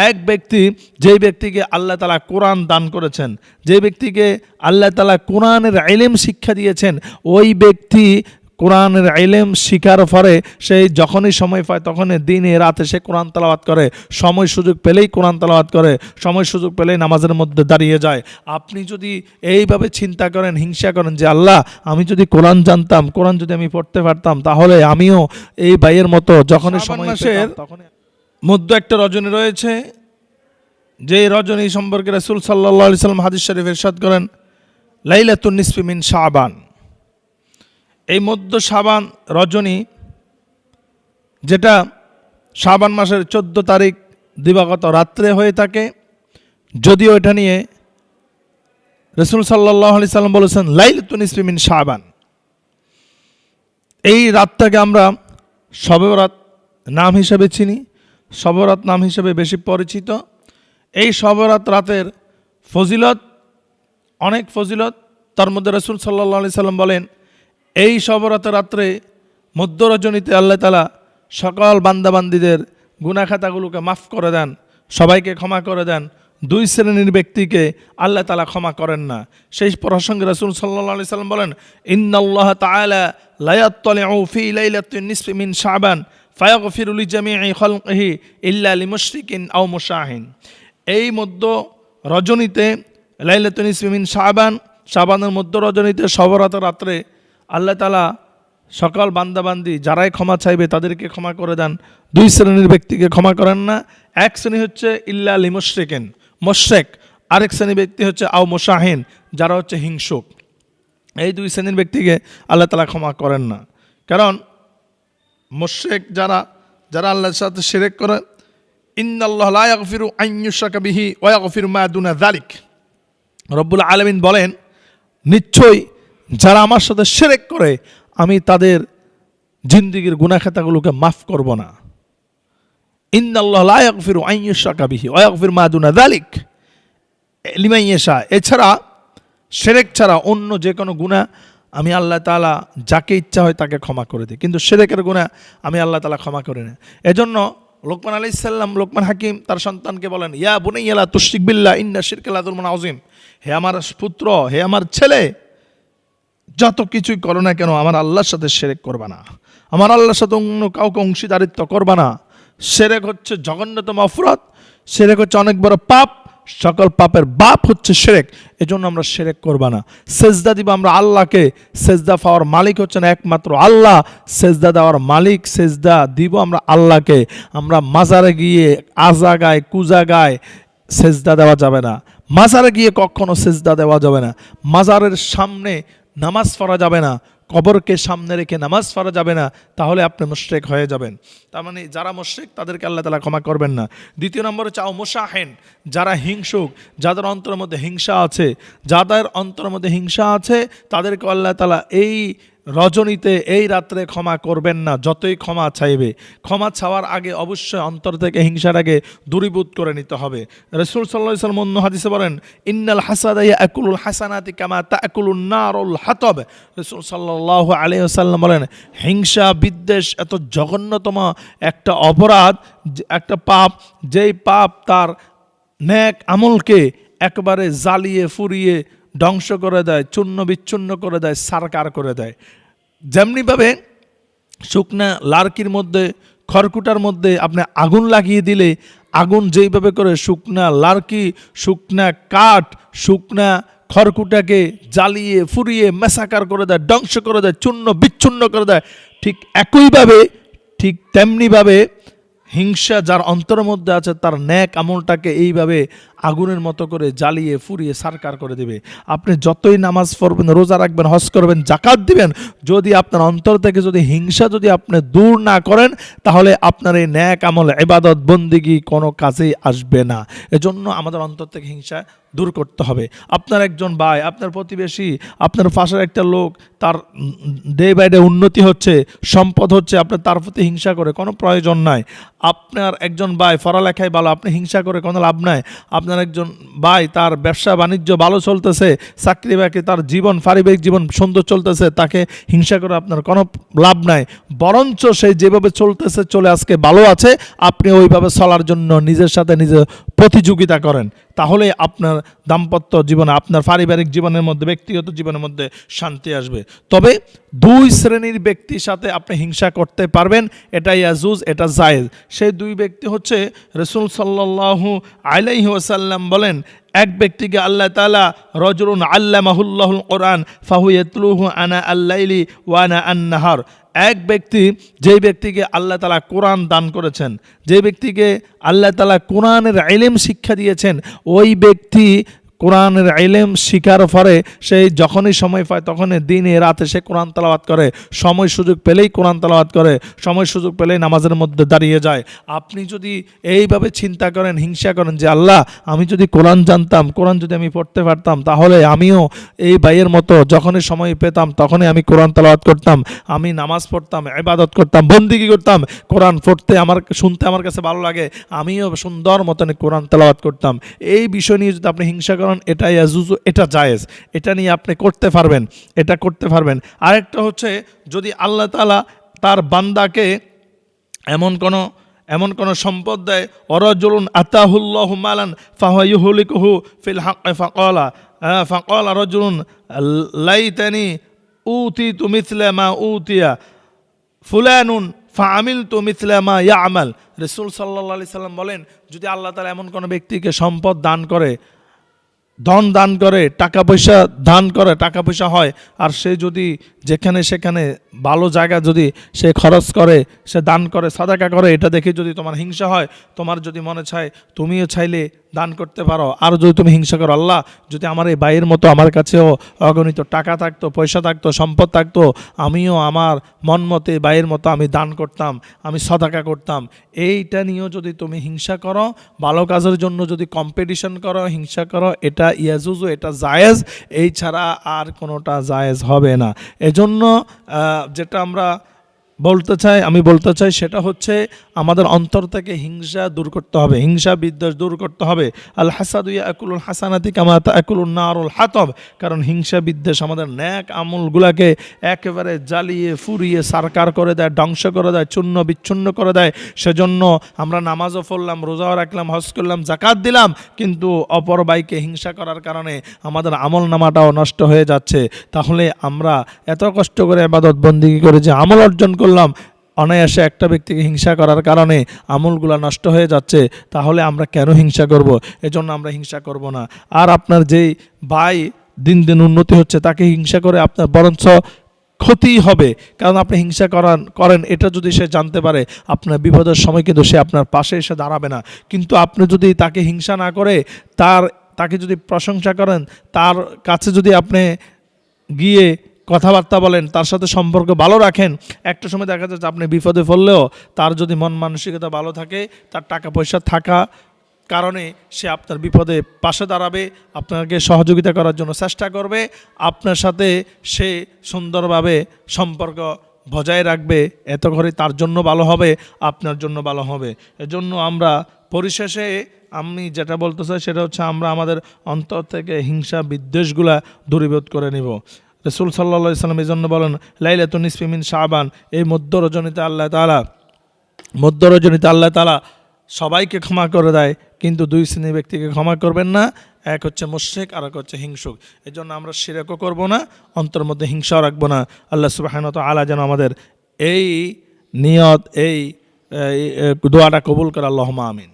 এক ব্যক্তি যে ব্যক্তিকে আল্লাহ তালা কোরআন দান করেছেন যে ব্যক্তিকে আল্লাহ তালা কোরআনের আইলেম শিক্ষা দিয়েছেন ওই ব্যক্তি কোরআনের আইলেম শিকার পরে সেই যখনই সময় পায় তখনই দিনে রাতে সে কোরআন তালাবাত করে। সময় সুযোগ পেলেই কোরআন তালাবাত করে সময় সুযোগ পেলেই নামাজের মধ্যে দাঁড়িয়ে যায়। আপনি যদি এইভাবে চিন্তা করেন হিংসা করেন যে আল্লাহ আমি যদি কোরআন জানতাম কোরআন যদি আমি পড়তে পারতাম তাহলে আমিও এই ভাইয়ের মতো যখনই সময় পেতাম তখনই মধ্য একটা রজনী রয়েছে। যে রজনী সম্পর্কে রাসূল আলাইহি সাল্লাম হাদিস শরীফ ইরশাদ করেন, লাইলাতুন নিসফি মিন শাবান। এই মধ্য শাবান রজনী, যেটা শাবান মাসের চোদ্দ তারিখ দিবাগত রাত্রে হয়ে থাকে, যদিও এটা নিয়ে রসুল সাল্লাহ আলি সাল্লাম বলেছেন, লাইলাতুন নিসফি মিন শাবান। এই রাতটাকে আমরা শবেবরাত নাম হিসেবে চিনি। শবরাত নাম হিসেবে বেশি পরিচিত। এই শবরাত রাতের ফজিলত, অনেক ফজিলত, তার মধ্যে রসুল সাল্লাহ আলি সাল্লাম বলেন, এই শবরাতের রাত্রে মধ্যরজনীতে আল্লাহ তালা সকল বান্দাবান্দিদের গুনাখাতাগুলোকে মাফ করে দেন, সবাইকে ক্ষমা করে দেন। দুই শ্রেণির ব্যক্তিকে আল্লাহ তালা ক্ষমা করেন না। সেই প্রসঙ্গে রসুল সাল্লাহ আলি সাল্লাম বলেন, ইন্নাল্লাহ তাআলা লায়াত্তালিউ ফি নিসফি মিন শাবান ফায়াগফিরু লিজামিই খালকিহি ইল্লা লিমুশরিকিন আও মুশাহিন। এই মধ্য রজনীতে লাইলাতুন নিসফি মিন শাবান, শাবানের মধ্য রজনীতে সবরাত রাত্রে আল্লাহ তালা সকল বান্দাবান্দি যারাই ক্ষমা চাইবে তাদেরকে ক্ষমা করে দেন। দুই শ্রেণির ব্যক্তিকে ক্ষমা করেন না, এক শ্রেণি হচ্ছে ইল্লা লিমুশরিকিন মোশেক আরেক শ্রেণি ব্যক্তি হচ্ছে আও মোশাহিন, যারা হচ্ছে হিংসুক। এই দুই শ্রেণির ব্যক্তিকে আল্লাহ তালা ক্ষমা করেন না। কারণ মোশেক যারা যারা আল্লাহর সাথে সেরেক করে, ইন্নাল্লাহ লা ইয়াগফিরু আন ইউশরাকা বিহি ওয়া ইয়াগফিরু মা দুনা যালিক। রব্বুল আলামিন বলেন, নিশ্চয়ই যারা আমার সাথে সেরেক করে, আমি তাদের জিন্দিগির গুনাখাতাগুলোকে মাফ করব না। ইন্নাল্লাহ লা ইয়াগফিরু আন ইউশরাকা বিহি ওয়া ইয়াগফিরু মা দুনা যালিক। লিমান ইয়াশা। এছাড়া সেরেক ছাড়া অন্য যে কোনো গুণা আমি আল্লাহ তালা যাকে ইচ্ছা হয় তাকে ক্ষমা করে দিই। কিন্তু সেরেকের গুণা আমি আল্লাহ তালা ক্ষমা করি না। এজন্য লোকমান আলি সাল্লাম লোকমান হাকিম তার সন্তানকে বলেন, ইয়া বুনাইয়ালা তুশিক বিল্লাহ, ইন্না শিরকালাদুল মান আজিম হে আমার পুত্র, হে আমার ছেলে, যত কিছুই করো না কেন, আমার আল্লাহর সাথে সেরেক করবা না। আমার আল্লাহর সাথে অন্য কাউকে অংশীদারিত্ব করবা না। সেরেক হচ্ছে জঘন্যতম অপরাধ সেরেক হচ্ছে অনেক বড় পাপ। সকল পাপের বাপ হচ্ছে সেরেক, এজন্য আমরা সেরেক করবা না। সেজদা দিব আমরা আল্লাহকে, সেজদা পাওয়ার মালিক হচ্ছেন একমাত্র আল্লাহ। সেজদা দেওয়ার মালিক, সেজদা দিব আমরা আল্লাহকে। আমরা মাজারে গিয়ে আজাগায় কুজাগায় সেজদা দেওয়া যাবে না। মাজারে গিয়ে কখনো সেজদা দেওয়া যাবে না। মাজারের সামনে নামাজ পড়া যাবে না। কবরকে সামনে রেখে নামাজ পড়া যাবে না, তাহলে আপনি মুশ্রেক হয়ে যাবেন। তার মানে যারা মুশ্রেক, তাদেরকে আল্লাহ তালা ক্ষমা করবেন না। দ্বিতীয় নম্বরে চাও মোশাহেন, যারা হিংসুক, যাদের অন্তরের মধ্যে হিংসা আছে, যাদের অন্তরের মধ্যে হিংসা আছে তাদেরকে আল্লাহ তালা এই রজনীতে এই রাত্রে ক্ষমা করবেন না, যতই ক্ষমা চাইবে। ক্ষমা চাওয়ার আগে অবশ্যই অন্তর থেকে হিংসাটাকে দূরীভূত করে নিতে হবে। রসুল সাল্লাহ সাল্লাম অন্য হাদিসে বলেন, ইন্নাল হাসাদাইয়া একুলুল হাসানাতি কামা তা একুলুল নারুল হাতব। রসুল সাল্লাহ আলী সাল্লাম বলেন, হিংসা, বিদ্বেষ এত জঘন্যতম একটা অপরাধ একটা পাপ, যেই পাপ তার ন্যাক আমলকে একবারে জ্বালিয়ে, ফুরিয়ে ধ্বংস করে দেয়, চূর্ণ বিচ্ছুন্ন করে দেয়, সারকার করে দেয়। যেমনিভাবে শুকনা লার্কির মধ্যে, খড়কুটার মধ্যে আপনি আগুন লাগিয়ে দিলে, আগুন যেইভাবে করে শুকনা লার্কি, শুকনা কাঠ, শুকনা খড়কুটাকে জ্বালিয়ে, ফুরিয়ে মেসাকার করে দেয়, ধ্বংস করে দেয়, চূর্ণ বিচ্ছুন্ন করে দেয়, ঠিক একইভাবে, ঠিক তেমনিভাবে হিংসা যার অন্তরের মধ্যে আছে, তার ন্যাক আমলটাকে এইভাবে আগুনের মতো করে জ্বালিয়ে, ফুরিয়ে সারকার করে দেবে। আপনি যতই নামাজ পড়বেন, রোজা রাখবেন, হজ করবেন জাকাত দিবেন, যদি আপনার অন্তর থেকে যদি হিংসা যদি আপনি দূর না করেন, তাহলে আপনার এই ন্যাক আমল এবাদত বন্দিগি কোনো কাজেই আসবে না। এজন্য আমাদের অন্তর থেকে হিংসা দূর করতে হবে। আপনার একজন ভাই, আপনার প্রতিবেশী, আপনার পাশের একটা লোক, তার ডে বাই ডে উন্নতি হচ্ছে, সম্পদ হচ্ছে আপনার তার প্রতি হিংসা করে কোনো প্রয়োজন নাই। আপনার একজন ভাই, পড়ালেখায় ভালো, আপনি হিংসা করে কোনো লাভ নাই। আপনার একজন ভাই, তার ব্যবসা বাণিজ্য ভালো চলতেছে, চাকরি বাকরি, তার জীবন, পারিবারিক জীবন সুন্দর চলতেছে, তাকে হিংসা করে আপনার কোনো লাভ নাই। বরঞ্চ সে যেভাবে চলতেছে, চলে আজকে ভালো আছে, আপনি ওইভাবে চলার জন্য নিজের সাথে নিজে প্রতিযোগিতা করেন। তাহলে আপনার দাম্পত্য জীবনে, আপনার পারিবারিক জীবনের মধ্যে, ব্যক্তিগত জীবনের মধ্যে শান্তি আসবে। তবে দুই শ্রেণির ব্যক্তির সাথে আপনি হিংসা করতে পারবেন এটা ইয়াজুজ, এটা জায়েজ। সেই দুই ব্যক্তি হচ্ছে রসুল সাল্লাল্লাহু আলাইহি ওয়াসাল্লাম বলেন, এক ব্যক্তিকে আল্লাহ তালা রজরুন আল্লাহ মাহুল্লাহুল কোরআন, ফাহু ইয়তলুহু আনা আল্লাইলি ওয়ানা আন্নাহার। এক ব্যক্তি যেই ব্যক্তিকে আল্লাহ তালা কোরআন দান করেছেন যে ব্যক্তিকে আল্লাহ তালা কোরআনের আইলেম শিক্ষা দিয়েছেন, ওই ব্যক্তি কোরআনের আইলেম শিকার পরে সেই যখনই সময় পায় তখনই দিনে রাতে সে কোরআন তালাবাত করে। সময় সুযোগ পেলেই কোরআন তালাবাত করে, সময় সুযোগ পেলেই নামাজের মধ্যে দাঁড়িয়ে যায়। আপনি যদি এইভাবে চিন্তা করেন, হিংসা করেন যে, আল্লাহ, আমি যদি কোরআন জানতাম, কোরআন যদি আমি পড়তে পারতাম, তাহলে আমিও এই ভাইয়ের মতো যখনই সময় পেতাম, তখনই আমি কোরআন তালাবাত করতাম, আমি নামাজ পড়তাম, ইবাদত করতাম, বন্দিগি করতাম, কোরআন পড়তে আমার, শুনতে আমার কাছে ভালো লাগে, আমিও সুন্দর মতন কোরআন তালাবাত করতাম। এই বিষয় নিয়ে যদি আপনি হিংসা করেন এটা ইয়াজুজু, এটা জায়েজ। এটা নিয়ে আপনি করতে পারবেন, এটা করতে পারবেন। আরেকটা হচ্ছে, যদি আল্লাহ তালা তার বান্দাকে এমন কোনো এমন কোনো সম্পদ দেয়, অরজুলুন আতাহুল্লাহ মালান ফাহুলিকহু ফিল ফাকলা ফাকলা রজুলুন, লাইতানি উতি তু মিথলে মা উতিয়া, ফুলানুন ফামিল তো মিথলামা ইয়া আমাল রসুল সাল্লা সাল্লাম বলেন, যদি আল্লাহ তালা এমন কোনো ব্যক্তিকে সম্পদ দান করে ধন দান করে টাকা পয়সা দান করে টাকা পয়সা হয় আর সে যদি যেখানে সেখানে ভালো জায়গা যদি সে খরচ করে, সে দান করে, সাদাকা করে, এটা দেখে যদি তোমার হিংসা হয়, তোমার যদি মনে চায়, তুমিও চাইলে দান করতে পারো। আর যদি তুমি হিংসা করো, আল্লাহ, যদি আমার এই ভাইয়ের মতো আমার কাছেও অগণিত টাকা থাকতো, পয়সা থাকতো, সম্পদ থাকতো, আমিও আমার মন মতে ভাইয়ের মতো আমি দান করতাম, আমি সদাকা করতাম। এইটা নিয়েও যদি তুমি হিংসা করো, ভালো কাজের জন্য যদি কম্পিটিশন করো, হিংসা করো, এটা ইয়াজুজু এটা জায়েজ, এই ছাড়া আর কোনোটা জায়েজ হবে না। এজন্য আহ, যেটা আমরা বলতে চাই, আমি বলতে চাই সেটা হচ্ছে আমাদের অন্তর থেকে হিংসা দূর করতে হবে, হিংসা বিদ্বেষ দূর করতে হবে। আল হাসাদুয়া একুলুল হাসানাতি কামাতা একুলুল নারুল হাতব, কারণ হিংসা বিদ্বেষ আমাদের ন্যাক আমলগুলাকে একেবারে জ্বালিয়ে, ফুরিয়ে, সারকার করে দেয়, ধ্বংস করে দেয়, চূর্ণ বিচ্ছুন্ন করে দেয়। সেজন্য আমরা নামাজও পড়লাম, রোজাও রাখলাম, হজ করলাম জাকাত দিলাম, কিন্তু অপর বাইকে হিংসা করার কারণে আমাদের আমল নামাটাও নষ্ট হয়ে যাচ্ছে। তাহলে আমরা এত কষ্ট করে আবাদত বন্দিগি করে যে আমল অর্জন করলাম। অনায়াসে একটা ব্যক্তিকে হিংসা করার কারণে আমলগুলো নষ্ট হয়ে যাচ্ছে, তাহলে আমরা কেন হিংসা করব? এজন্য আমরা হিংসা করব না। আর আপনার যেই ভাই দিন দিন উন্নতি হচ্ছে, তাকে হিংসা করে আপনার বরঞ্চ ক্ষতি হবে। কারণ আপনি হিংসা করান, করেন, এটা যদি সে জানতে পারে, আপনার বিপদের সময় কিন্তু সে আপনার পাশে এসে দাঁড়াবে না। কিন্তু আপনি যদি তাকে হিংসা না করে, তার, তাকে যদি প্রশংসা করেন, তার কাছে যদি আপনি গিয়ে কথাবার্তা বলেন, তার সাথে সম্পর্ক ভালো রাখেন, একটা সময় দেখা যাচ্ছে আপনি বিপদে পড়লেও তার যদি মন মানসিকতা ভালো থাকে, তার টাকা পয়সা থাকা কারণে সে আপনার বিপদে পাশে দাঁড়াবে, আপনাকে সহযোগিতা করার জন্য চেষ্টা করবে, আপনার সাথে সে সুন্দরভাবে সম্পর্ক বজায় রাখবে, এত করে তার জন্য ভালো হবে, আপনার জন্য ভালো হবে। এজন্য আমরা পরিশেষে আমি যেটা বলতে চাই সেটা হচ্ছে আমরা আমাদের অন্তর থেকে হিংসা বিদ্বেষগুলা দূরীভূত করে নিব। রসুল সাল্লা ইসলাম এই জন্য বলেন লাইলাত নিসফিমিন শাহবান এই মধ্য রজনীতে আল্লাহ তালা মধ্য রজনীতে আল্লাহ তালা সবাইকে ক্ষমা করে দেয়, কিন্তু দুই শ্রেণির ব্যক্তিকে ক্ষমা করবেন না। এক হচ্ছে মুশেক আর এক হচ্ছে হিংসুক। এই জন্য আমরা সিরেকও করব না অন্তর মধ্যে হিংসাও রাখব না। আল্লাহ সুবাহানত আলা যেন আমাদের এই নিয়ত, এই দোয়াটা কবুল করে। আল্লাহ আমিন।